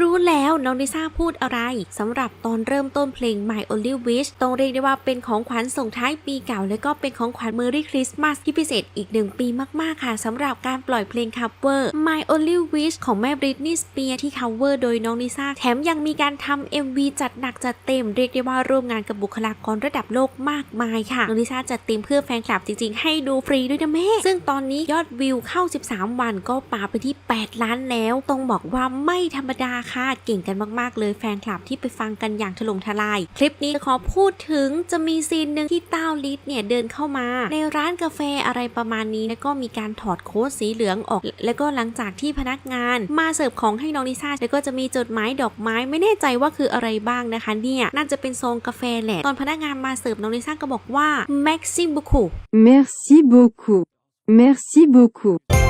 รู้แล้วน้องลิซ่าพูดอะไรสำหรับตอนเริ่มต้นเพลง My Only Wish ต้องเรียกได้ว่าเป็นของขวัญส่งท้ายปีเก่า และก็เป็นของขวัญ Merry Christmas ที่พิเศษอีกหนึ่งปีมาก ๆ ค่ะสำหรับการปล่อยเพลง cover My Only Wish ของแม่ Britney Spears ที่ cover โดยน้องลิซ่าแถมยังมีการทำ MV จัดหนักจัดเต็มเรียกได้ว่าร่วมงานกับบุคลากรระดับโลกมากมายค่ะน้องลิซ่าจัดเต็มเพื่อแฟนคลับจริง ๆ ให้ดูฟรีด้วยนะแม่ซึ่งตอนนี้ยอดวิวเข้า 13 วันก็ปาไปที่ 8 ล้านแล้วต้องบอกว่าไม่ธรรมดาค่ะเก่งกันมากๆ เลยแฟนคลับที่ไปฟังกันอย่างถล่มทลาย คลิปนี้ขอพูดถึงจะมีซีนหนึ่งที่เต้าลิศเนี่ยเดินเข้ามา ในร้านกาแฟอะไรประมาณนี้แล้วก็มีการถอดโค้ดสีเหลืองออก แล้วก็หลังจากที่พนักงาน มาเสิร์ฟของให้น้องลิซ่าแล้วก็จะมีจดหมายดอกไม้ไม่แน่ใจว่าคืออะไรบ้างนะคะเนี่ยน่าจะเป็นซองกาแฟแหละตอนพนักงานมาเสิร์ฟน้องลิซ่าก็บอกว่า Maxi beaucoup Merci beaucoup. Merci beaucoup.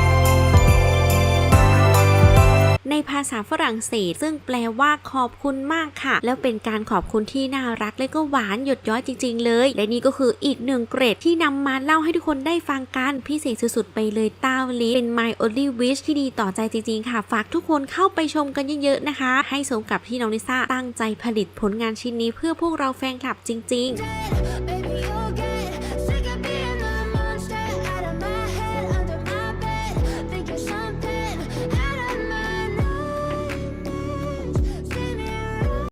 ภาษาฝรั่งเศส ซึ่งแปลว่าขอบคุณมากค่ะ แล้วเป็นการขอบคุณที่น่ารักและก็หวานหยดย้อยจริง ๆ เลย และนี่ก็คืออีกหนึ่งเกรดที่นำมาเล่าให้ทุกคนได้ฟังกันพิเศษสุดๆไปเลยต้าลิเป็น My Only Wish ที่ดีต่อใจจริง ๆ ค่ะ ฝากทุกคนเข้าไปชมกันเยอะๆนะคะ ให้สมกับที่น้องลิซ่าตั้งใจผลิตผลงานชิ้นนี้เพื่อพวกเราแฟนคลับจริง ๆ